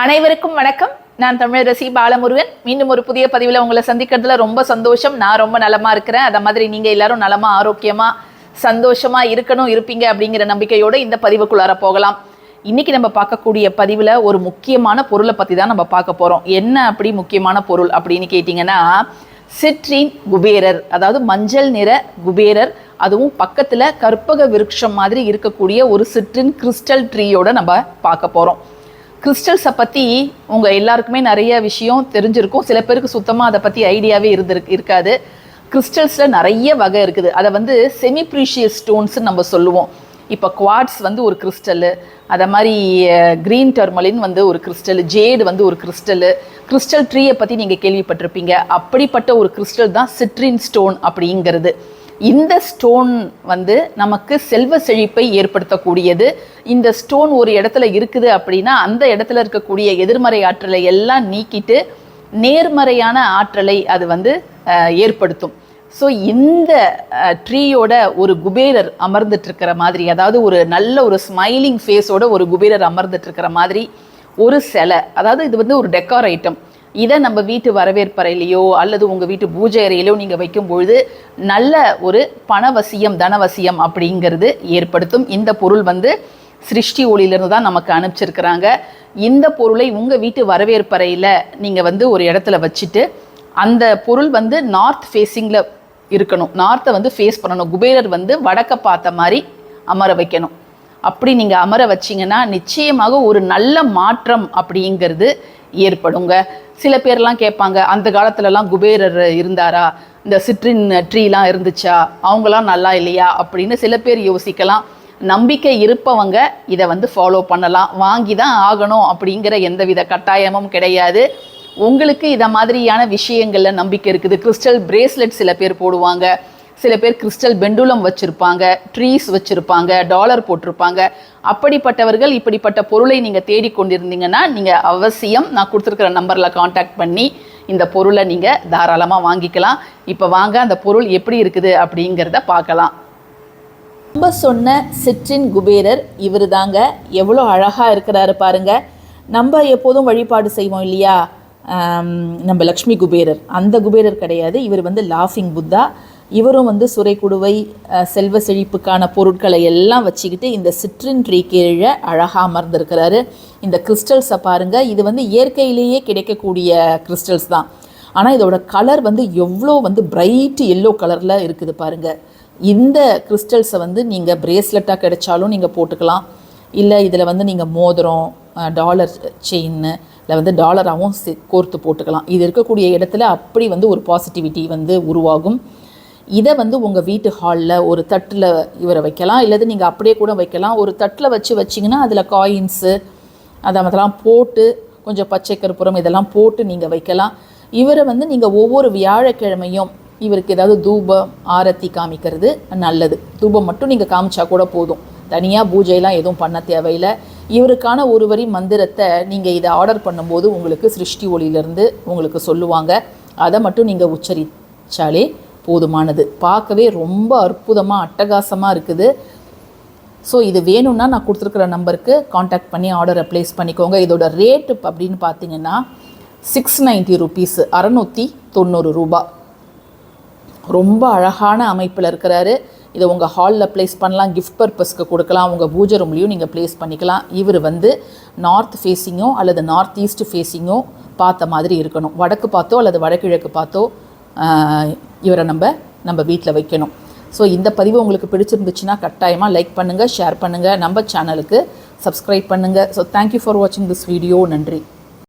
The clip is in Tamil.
அனைவருக்கும் வணக்கம். நான் தமிழரசி பாலமுருகன். மீண்டும் ஒரு புதிய பதிவில் உங்களை சந்திக்கிறதுல ரொம்ப சந்தோஷம். நான் ரொம்ப நலமா இருக்கிறேன். அதை மாதிரி நீங்க எல்லாரும் நலமா ஆரோக்கியமா சந்தோஷமா இருக்கணும் இருப்பீங்க அப்படிங்கிற நம்பிக்கையோட இந்த பதிவுக்குள்ளார போகலாம். இன்னைக்கு நம்ம பார்க்கக்கூடிய பதிவில் ஒரு முக்கியமான பொருளை பற்றி தான் நம்ம பார்க்க போகிறோம் என்ன அப்படி முக்கியமான பொருள் அப்படின்னு கேட்டிங்கன்னா சிட்ரின் குபேரர் அதாவது மஞ்சள் நிற குபேரர். அதுவும் பக்கத்தில் கற்பக விருட்சம் மாதிரி இருக்கக்கூடிய ஒரு சிட்ரின் கிறிஸ்டல் ட்ரீயோட நம்ம பார்க்க போகிறோம் கிறிஸ்டல்ஸை பற்றி உங்கள் எல்லாருக்குமே நிறைய விஷயம் தெரிஞ்சிருக்கும். சில பேருக்கு சுத்தமாக அதை பற்றி ஐடியாவே இருந்திருக்கு இருக்காது. கிறிஸ்டல்ஸில் நிறைய வகை இருக்குது. அதை வந்து செமி ப்ரீஷியஸ் ஸ்டோன்ஸ்னு நம்ம சொல்லுவோம். இப்போ குவாட்ஸ் வந்து ஒரு கிறிஸ்டலு அதை மாதிரி க்ரீன் டர்மலின் வந்து ஒரு கிறிஸ்டல் ஜேடு வந்து ஒரு கிறிஸ்டலு கிறிஸ்டல் ட்ரீயை பற்றி நீங்கள் கேள்விப்பட்டிருப்பீங்க. அப்படிப்பட்ட ஒரு கிறிஸ்டல் தான் சிட்ரின் ஸ்டோன் அப்படிங்கிறது. இந்த ஸ்டோன் வந்து நமக்கு செல்வ செழிப்பை ஏற்படுத்தக்கூடியது. இந்த ஸ்டோன் ஒரு இடத்துல இருக்குது அப்படின்னா அந்த இடத்துல இருக்கக்கூடிய எதிர்மறை ஆற்றலை எல்லாம் நீக்கிட்டு நேர்மறையான ஆற்றலை அது வந்து ஏற்படுத்தும். ஸோ இந்த ட்ரீயோட ஒரு குபேரர் அமர்ந்துட்டுருக்கிற மாதிரி அதாவது ஒரு நல்ல ஒரு ஸ்மைலிங் ஃபேஸோட ஒரு குபேரர் அமர்ந்துட்டுருக்கிற மாதிரி ஒரு சிலை அதாவது இது வந்து ஒரு டெக்கார் ஐட்டம் இதை நம்ம வீட்டு வரவேற்பறையிலையோ அல்லது உங்கள் வீட்டு பூஜை அறையிலையோ நீங்கள் வைக்கும் பொழுது நல்ல ஒரு பணவசியம் தனவசியம் அப்படிங்கிறது ஏற்படுத்தும். இந்த பொருள் வந்து சிருஷ்டி ஒளியிலிருந்து தான் நமக்கு அனுப்பிச்சிருக்கிறாங்க. இந்த பொருளை உங்கள் வீட்டு வரவேற்பறையில் நீங்கள் வந்து ஒரு இடத்துல வச்சுட்டு அந்த பொருள் வந்து நார்த் ஃபேஸிங்கில் இருக்கணும். நார்த்தை வந்து ஃபேஸ் பண்ணணும். குபேரர் வந்து வடக்க பார்த்த மாதிரி அமர வைக்கணும். அப்படி நீங்கள் அமர வச்சிங்கன்னா நிச்சயமாக ஒரு நல்ல மாற்றம் அப்படிங்கிறது ஏற்படுங்க. சில பேர்லாம் கேட்பாங்க அந்த காலத்துலலாம் குபேரர் இருந்தாரா? இந்த சிட்ரின் ட்ரீலாம் இருந்துச்சா? அவங்களாம் நல்லா இல்லையா? அப்படின்னு சில பேர் யோசிக்கலாம். நம்பிக்கை இருப்பவங்க இதை வந்து ஃபாலோ பண்ணலாம். வாங்கி தான் ஆகணும் அப்படிங்கிற எந்தவித கட்டாயமும் கிடையாது. உங்களுக்கு இதை மாதிரியான விஷயங்களில் நம்பிக்கை இருக்குது. கிறிஸ்டல் பிரேஸ்லெட் சில பேர் போடுவாங்க. சில பேர் கிறிஸ்டல் பெண்டுலம் வச்சுருப்பாங்க ட்ரீஸ் வச்சுருப்பாங்க டாலர் போட்டிருப்பாங்க. அப்படிப்பட்டவர்கள் இப்படிப்பட்ட பொருளை நீங்கள் தேடிக்கொண்டிருந்தீங்கன்னா நீங்கள் அவசியம் நான் கொடுத்துருக்கிற நம்பரில் காண்டாக்ட் பண்ணி இந்த பொருளை நீங்கள் தாராளமாக வாங்கிக்கலாம். இப்போ வாங்க அந்த பொருள் எப்படி இருக்குது அப்படிங்கிறத பார்க்கலாம். நம்ம சொன்ன சிற்றின் குபேரர் இவர் தாங்க எவ்வளோ அழகாக இருக்கிறாரு பாருங்கள் நம்ம எப்போதும் வழிபாடு செய்வோம் இல்லையா? நம்ம லக்ஷ்மி குபேரர். அந்த குபேரர் கிடையாது. இவர் வந்து லாஃபிங் புத்தா இவரும் வந்து சுரை குடுவை செல்வ செழிப்புக்கான பொருட்களை எல்லாம் வச்சுக்கிட்டு இந்த சிட்ரின் ட்ரீ கீழே அழகாக அமர்ந்திருக்கிறாரு. இந்த கிறிஸ்டல்ஸை பாருங்கள் இது வந்து இயற்கையிலேயே கிடைக்கக்கூடிய கிறிஸ்டல்ஸ் தான். ஆனால் இதோட கலர் வந்து எவ்வளோ வந்து பிரைட் எல்லோ கலரில் இருக்குது பாருங்கள் இந்த கிறிஸ்டல்ஸை வந்து நீங்கள் பிரேஸ்லெட்டாக கிடைச்சாலும் நீங்கள் போட்டுக்கலாம். இல்லை இதில் வந்து நீங்கள் மோதிரம் டாலர் செயின்னு இல்லை வந்து டாலராகவும் கோர்த்து போட்டுக்கலாம். இது இருக்கக்கூடிய இடத்துல அப்படி வந்து ஒரு பாசிட்டிவிட்டி வந்து உருவாகும். இதை வந்து உங்கள் வீட்டு ஹாலில் ஒரு தட்டில் இவரை வைக்கலாம். இல்லது நீங்கள் அப்படியே கூட வைக்கலாம். ஒரு தட்டில் வச்சு வச்சிங்கன்னா அதில் காயின்ஸு அதை அதெல்லாம் போட்டு கொஞ்சம் பச்சை கருப்புறம் இதெல்லாம் போட்டு நீங்கள் வைக்கலாம். இவரை வந்து நீங்கள் ஒவ்வொரு வியாழக்கிழமையும் இவருக்கு ஏதாவது தூபம் ஆரத்தி காமிக்கிறது நல்லது. தூபம் மட்டும் நீங்கள் காமிச்சா கூட போதும். தனியாக பூஜையெல்லாம் எதுவும் பண்ண தேவையில்லை. இவருக்கான ஒரு வரி மந்திரத்தை நீங்கள் இதை ஆர்டர் பண்ணும்போது உங்களுக்கு சிருஷ்டி ஒளியிலேருந்து உங்களுக்கு சொல்லுவாங்க. அதை மட்டும் நீங்கள் உச்சரித்தாலே போதுமானது. பார்க்கவே ரொம்ப அற்புதமாக அட்டகாசமாக இருக்குது. ஸோ இது வேணும்னா நான் கொடுத்துருக்குற நம்பருக்கு காண்டாக்ட் பண்ணி ஆர்டரை ப்ளேஸ் பண்ணிக்கோங்க. இதோட ரேட்டு அப்படின்னு பார்த்தீங்கன்னா சிக்ஸ் நைன்ட்டி ருபீஸு அறநூற்றி தொண்ணூறு ரூபா. ரொம்ப அழகான அமைப்பில் இருக்கிறாரு. இதை உங்கள் ஹாலில் ப்ளேஸ் பண்ணலாம். கிஃப்ட் பர்பஸ்க்கு கொடுக்கலாம். உங்கள் பூஜை ரூம்லேயும் நீங்கள் ப்ளேஸ் பண்ணிக்கலாம். இவர் வந்து நார்த் ஃபேஸிங்கோ அல்லது நார்த் ஈஸ்ட் ஃபேஸிங்கோ பார்த்த மாதிரி இருக்கணும். வடக்கு பார்த்தோ அல்லது வடகிழக்கு பார்த்தோ இவரை நம்ம நம்ம வீட்டில் வைக்கணும். ஸோ இந்த பதிவு உங்களுக்கு பிடிச்சிருந்துச்சுன்னா கட்டாயமாக லைக் பண்ணுங்கள் ஷேர் பண்ணுங்கள் நம்ம சேனலுக்கு சப்ஸ்கிரைப் பண்ணுங்கள் ஸோ தேங்க்யூ ஃபார் வாட்சிங் திஸ் வீடியோ நன்றி.